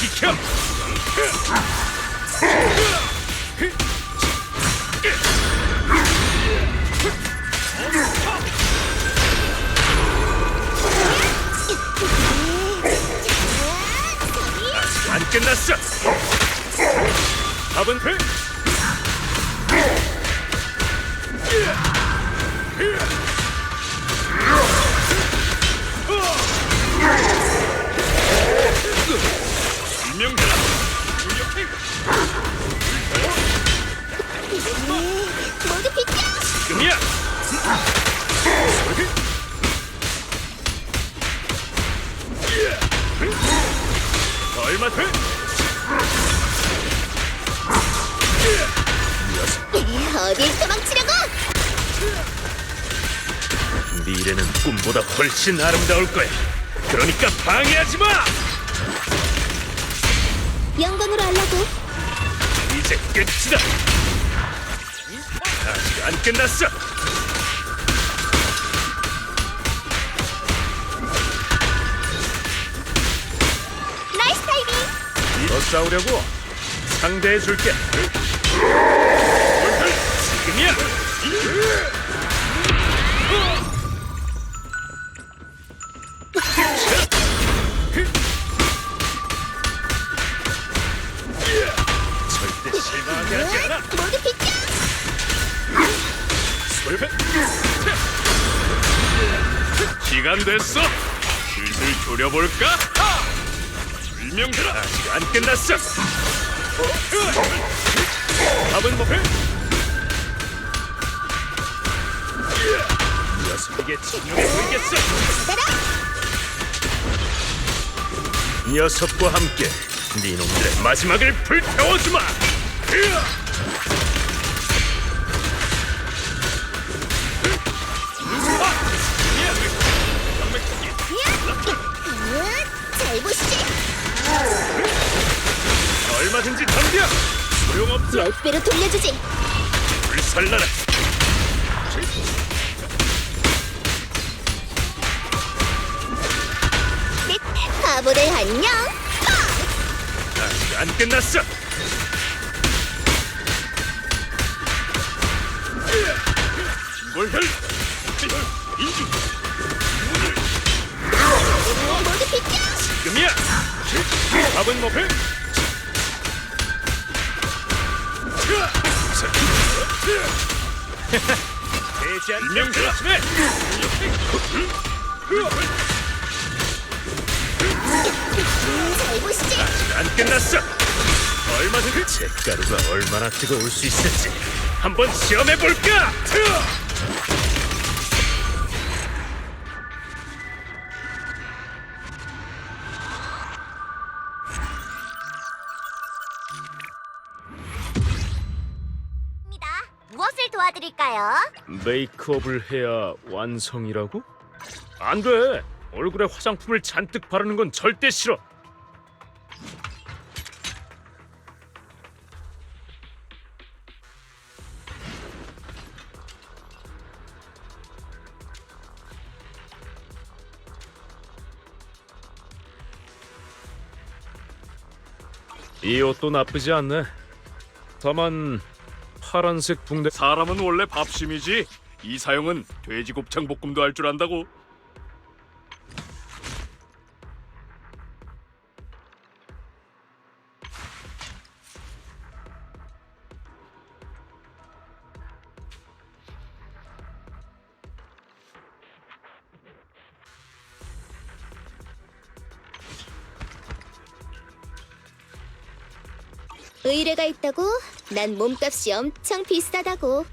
비켜! 끝났어! 답은 돼? 유력해! 모두 비켜! 지금이야! 돼? 어딜 도망치려고! 미래는 꿈보다 훨씬 아름다울 거야. 그러니까 방해하지 마. 영광으로 하려고 이제 끝이다. 아직 안 끝났어. 더 싸우려고 상대해 줄게. 지금이야. 절대 실망하게 하지 않아. 모두 비켜! 소유해. 시간 됐어. 슬슬 졸여볼까? 불명들아 아직 안 끝났어. 답은 뭐해? 녀석에게 진영을 보이겠어. 녀석과 함께 네 놈들의 마지막을 불태워주마. 으, 잘 보시지! 얼마든지 덤벼. 소용없어. 열 배로 돌려주지! 불살라라. 네, 바보들 안녕! 아직 안 끝났어. 몰혈 인중 모두 비켜! 지금이야. 답은 뭐해? 얼마든지 잿가루가 얼마나 뜨거울 수 있을지 한번 시험해 볼까? 무엇을 도와드릴까요? 메이크업을 해야 완성이라고? 안 돼. 얼굴에 화장품을 잔뜩 바르는 건 절대 싫어. 이 옷도 나쁘지 않네. 다만 파란색 붕대. 사람은 원래 밥심이지. 이 사용은 돼지 곱창 볶음도 할 줄 안다고. 의뢰가 있다고? 난 몸값이 엄청 비싸다고.